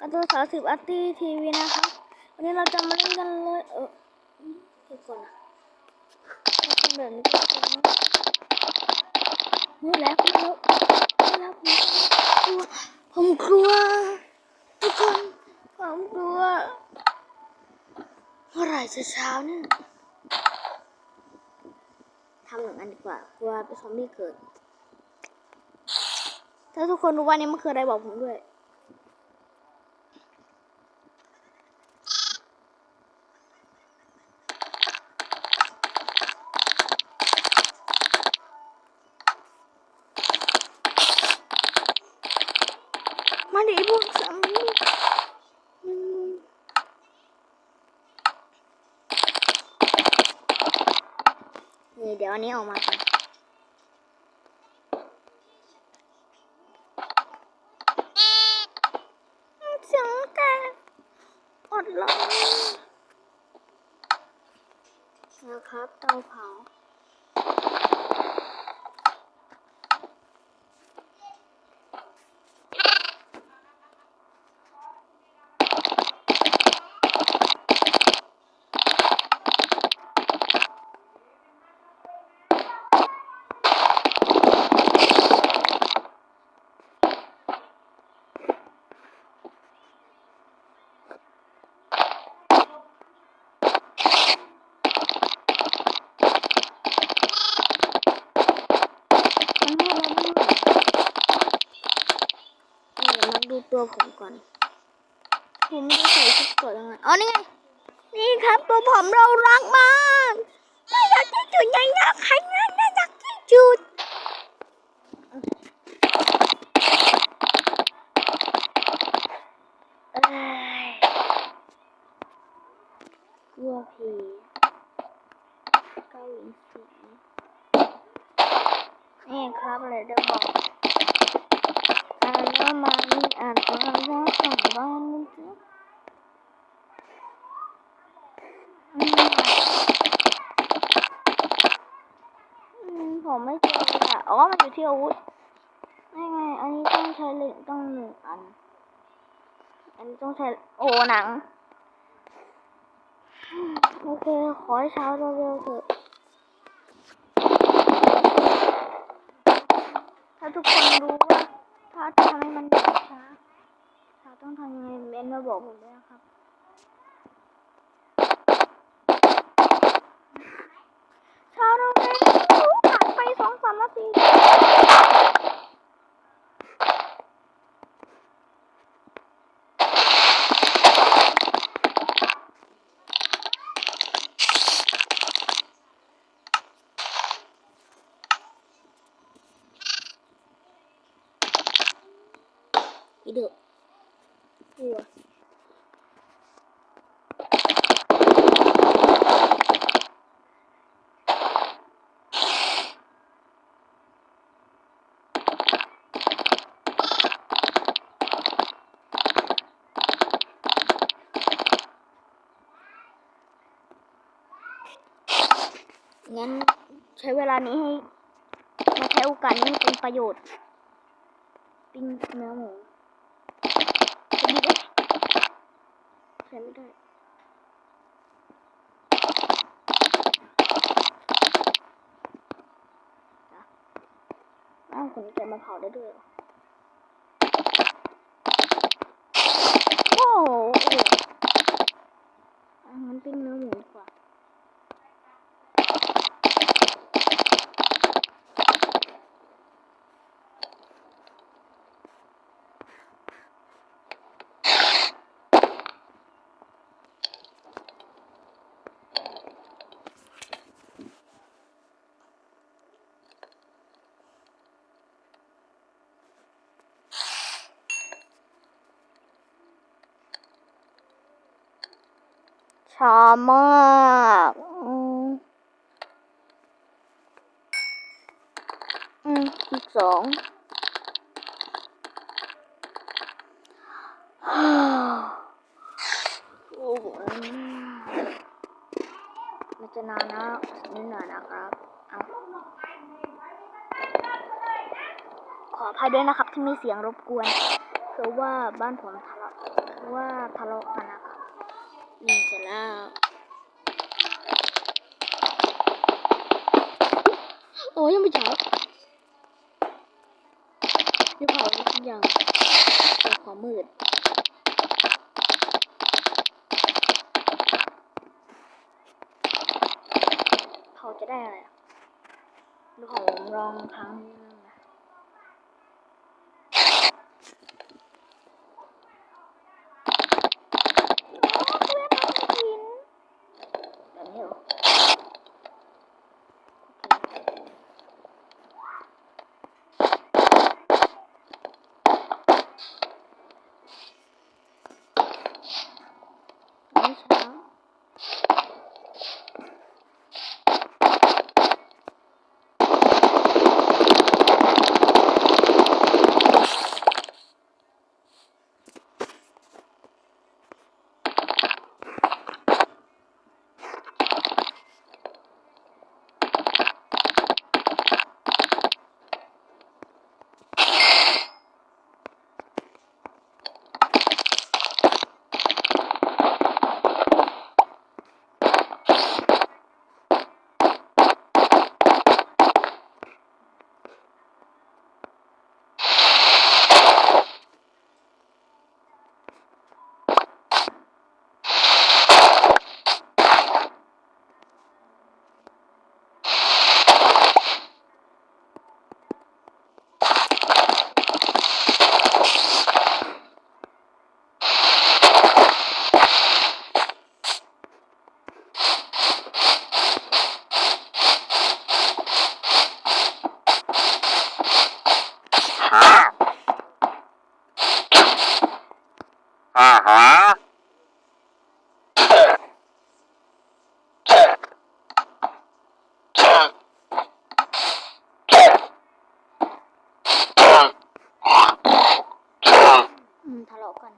การ์ตูนสาวสิบอาร์ตี้ทีวีนะครับวันนี้เราจะมาเล่นกันเลยเออเดี๋ยวก่อนนะแบบนี้ก็ได้นะมืดแล้วมืดแล้วมืดแล้วผมกลัวผมกลัวทุกคนผมกลัวเมื่อไหร่จะเช้าเนี่ยทำอย่างนั้นดีกว่ากลัวเป็นซอมบี้เกิดถ้าทุกคนรู้ว่านี่มันคืออะไรบอกผมด้วย มาดิพวกสามี นี่เดี๋ยวอันนี้ออกมาก่อนจังแกอดร้องนะครับเตาเผา มันให้เราไม่หมดนี่เดี๋ยวมาดู ตัวผมก่อน ผมไม่ได้ใส่ชุดเกิดยังไงอ๋อนี่ไง นี่ครับตัวผมเรารักมากน่ารักที่สุดในนักใครน่าน่ารักที่สุดเอ้ยกลัวผีเกาหลีสีนี่ครับเลยจะบอกอ่านว่ามานี่อ่า นว่าว่าของบ้านนี่จ้ะอืมผมไม่เจอเลยอะอ๋อมันอยู่ที่อาวุธนี่ไง อันนี้ต้องใช้เหล็กต้องหนึ่งอัน อันนี้ต้องใช้ โอ้หนัง โอเค ขอให้เช้าเร็วๆเถอะ ถ้าทุกคนรู้ว่า ถ้าทำให้มันช้าช้าต้องทำยังไงเมนมาบอกผมด้วยนะครับช้าแล้วนะผ่านไปสองสามนาที เดอะกลัวงั้นใช้เวลานี้ให้มาใช้โอกาสนี้เป็นประโยชน์ ปิ้งเนื้อหมู จะดีได้ ใช้ไม่ได้จ้ะอ้าวคนแกมาเผาได้ด้วยเหรอโอ้โหอะงั้นปิ้งเนื้อหมูดีกว่า ชอบมากอืมอืมอีกสองโอ้โหมันจะนานนะนิดหน่อยนะครับเอาขออภัยด้วยนะครับที่มีเสียงรบกวน คือว่าบ้านผมทะเลาะว่าทะเลาะกันนะครับ ยิงเสร็จแล้วโอ้ยังไม่เช้ายังเผาทุกอย่างความมืดเผาจะได้อะไรอะดูของผมลองครั้งนึงนะ แบบนี้เหรอ ไม่ หา อืมทะเลาะกัน